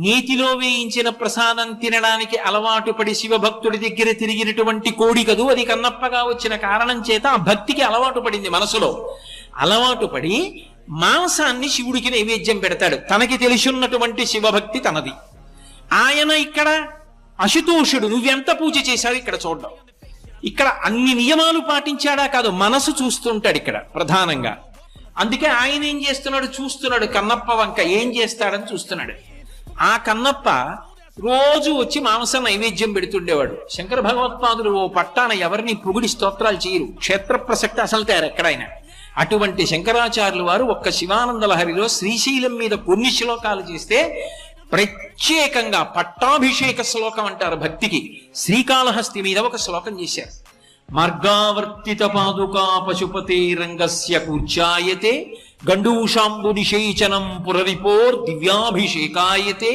నీతిలో వేయించిన ప్రసాదం తినడానికి అలవాటు పడి శివభక్తుడి దగ్గర తిరిగినటువంటి కోడి కదూ అది కన్నప్పగా వచ్చిన కారణం చేత ఆ భక్తికి అలవాటు పడింది మనసులో. అలవాటు పడి మాంసాన్ని శివుడికి నైవేద్యం పెడతాడు. తనకి తెలిసున్నటువంటి శివభక్తి తనది. ఆయన ఇక్కడ అశుతోషుడు. నువ్వెంత పూజ చేశావు ఇక్కడ చూడడం. ఇక్కడ అన్ని నియమాలు పాటించాడా కాదు మనసు చూస్తుంటాడు ఇక్కడ ప్రధానంగా. అందుకే ఆయన ఏం చేస్తున్నాడు? చూస్తున్నాడు కన్నప్ప వంక. ఏం చేస్తాడని చూస్తున్నాడు. ఆ కన్నప్ప రోజు వచ్చి మాంసం నైవేద్యం పెడుతుండేవాడు. శంకర భగవత్పాదులు ఓ పట్టాన ఎవరిని పొగిడి స్తోత్రాలు చేయరు. క్షేత్ర ప్రసక్తి అసలు తయారు ఎక్కడైనా అటువంటి శంకరాచార్యులు వారు ఒక్క శివానంద లహరిలో శ్రీశైలం మీద కొన్ని శ్లోకాలు చేస్తే ప్రత్యేకంగా పట్టాభిషేక శ్లోకం అంటారు భక్తికి. శ్రీకాళహస్తి మీద ఒక శ్లోకం చేశారు. మార్గావర్తిత పాదుకా పశుపతి రంగస్య కూర్చాయతే ಗಂಡೂಷಾಂಬುನಿಷೇಚನಂ ಪುರರಿಪೋರ್ ದಿವ್ಯಾಭಿಷೇಕಾಯತೆ